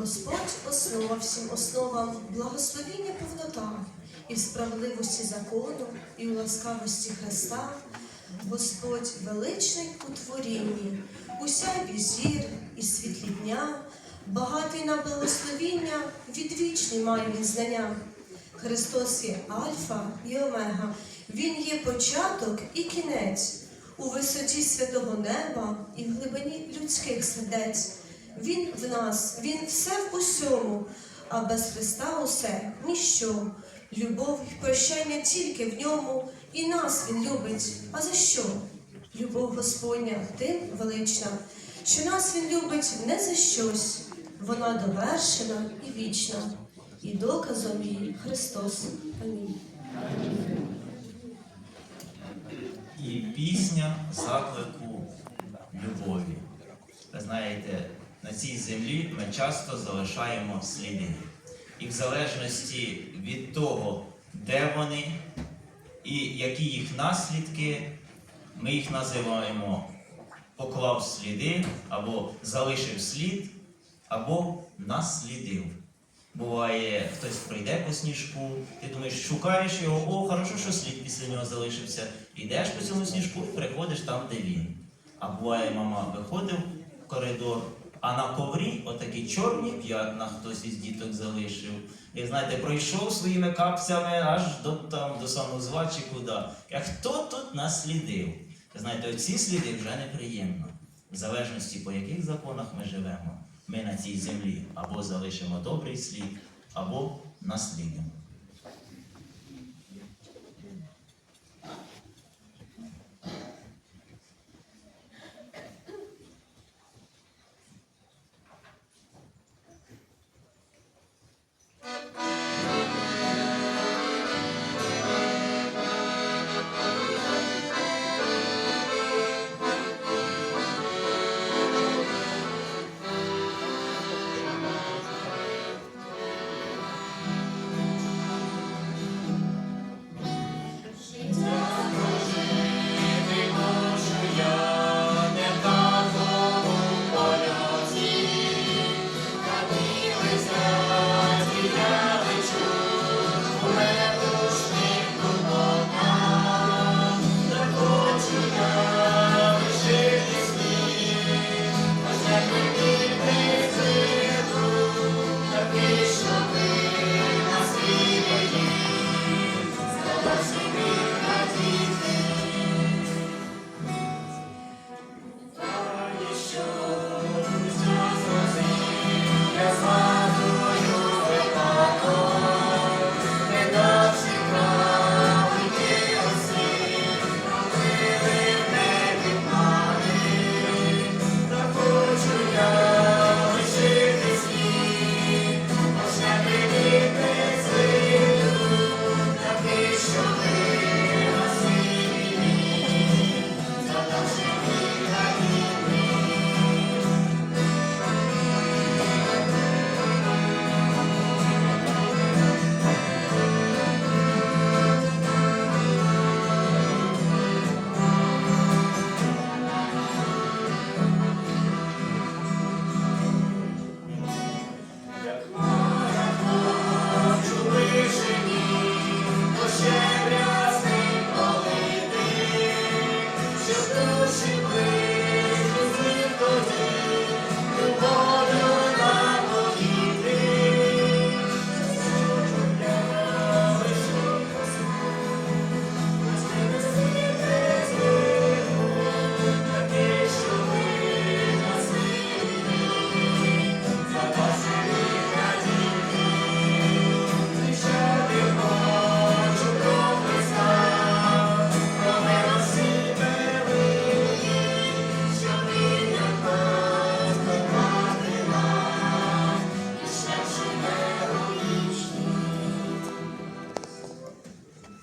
Господь основа всім основам благословіння повнота і в справедливості закону, і у ласкавості Христа. Господь величний у творінні, усяй зір і світлі дня, багатий на благословіння, відвічний має він знання. Христос є Альфа і Омега, Він є початок і кінець, у висоті святого неба і в глибині людських сердець. Він в нас, Він все в усьому, а без Христа усе ніщо. Любов і прощення тільки в ньому, і нас Він любить. А за що? Любов Господня тим велична, що нас Він любить не за щось, вона довершена і вічна, і доказом її Христос. Амінь. І пісня заклику любові. Цій землі ми часто залишаємо сліди. І в залежності від того, де вони і які їх наслідки, ми їх називаємо поклав сліди, або залишив слід, або наслідив. Буває, хтось прийде по сніжку, ти думаєш, шукаєш його, о, хорошо, що слід після нього залишився. Йдеш по цьому сніжку і приходиш там, де він. А буває, мама виходив в коридор, а на коврі отакі чорні п'ятна хтось із діток залишив. І знаєте, пройшов своїми капцями аж до, там, до санузла чи куди. А хто тут наслідив? Знаєте, оці сліди вже неприємно. В залежності по яких законах ми живемо, ми на цій землі або залишимо добрий слід, або наслідимо.